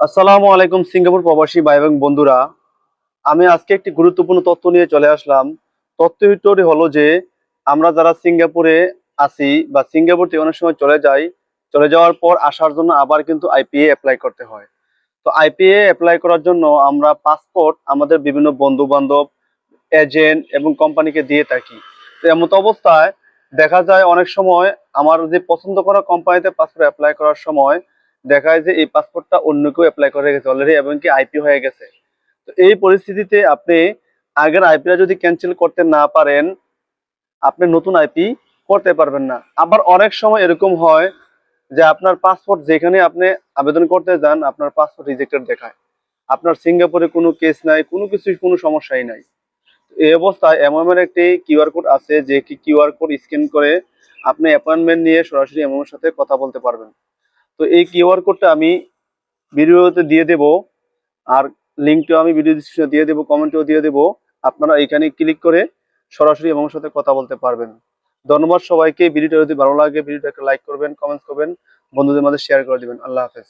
আসসালামু আলাইকুম, সিঙ্গাপুর প্রবাসী ভাই এবং বন্ধুরা। আমি আজকে একটি গুরুত্বপূর্ণ তথ্য নিয়ে চলে আসলাম। তথ্যটি হলো যে, আমরা যারা সিঙ্গাপুরে আছি বা সিঙ্গাপুর থেকে অনেক সময় চলে যাই, চলে যাওয়ার পর আসার জন্য আবার কিন্তু আইপিএ অ্যাপ্লাই করতে হয়। তো আইপিএ অ্যাপ্লাই করার জন্য আমরা পাসপোর্ট আমাদের বিভিন্ন বন্ধু বান্ধব এজেন্ট এবং কোম্পানিকে দিয়ে থাকি। তো এমত অবস্থায় দেখা যায় অনেক সময় আমার যে পছন্দ করা কোম্পানিতে পাসপোর্ট অ্যাপ্লাই করার সময় দেখা যায় যে এই পাসপোর্টটা অন্য কেউ অ্যাপ্লাই করে গেছে অলরেডি এবং কি আইপি হয়ে গেছে। তো এই পরিস্থিতিতে আপনি আগের আইপিটা যদি ক্যান্সেল করতে না পারেন, আপনি নতুন আইপি করতে পারবেন না। আবার অনেক সময় এরকম হয় যে আপনার পাসপোর্ট যেখানে আপনি আবেদন করতে যান, আপনার পাসপোর্ট রিজেক্টেড দেখায়। আপনার সিঙ্গাপুরে কোনো কেস নাই, কোনো কিছু কোনো সমস্যাই নাই। এই অবস্থায় এমন একটি কিউআর কোড আছে, যে কি কিউআর কোড স্ক্যান করে আপনি অ্যাপয়েন্টমেন্ট নিয়ে সরাসরি এমএমের সাথে কথা বলতে পারবেন। তো এই কিউআর কোডটা আমি ভিডিওতে দিয়ে দেব, আর লিঙ্কটিও আমি ভিডিও ডিসক্রিপশনে দিয়ে দেবো কমেন্টেও দিয়ে দেবো। আপনারা এখানে ক্লিক করে সরাসরি এবং সাথে কথা বলতে পারবেন। ধন্যবাদ সবাইকে, ভিডিওটা যদি ভালো লাগে, ভিডিওটাকে লাইক করবেন কমেন্ট করবেন, বন্ধুদের মাঝে শেয়ার করে দেবেন। আল্লাহ হাফেজ।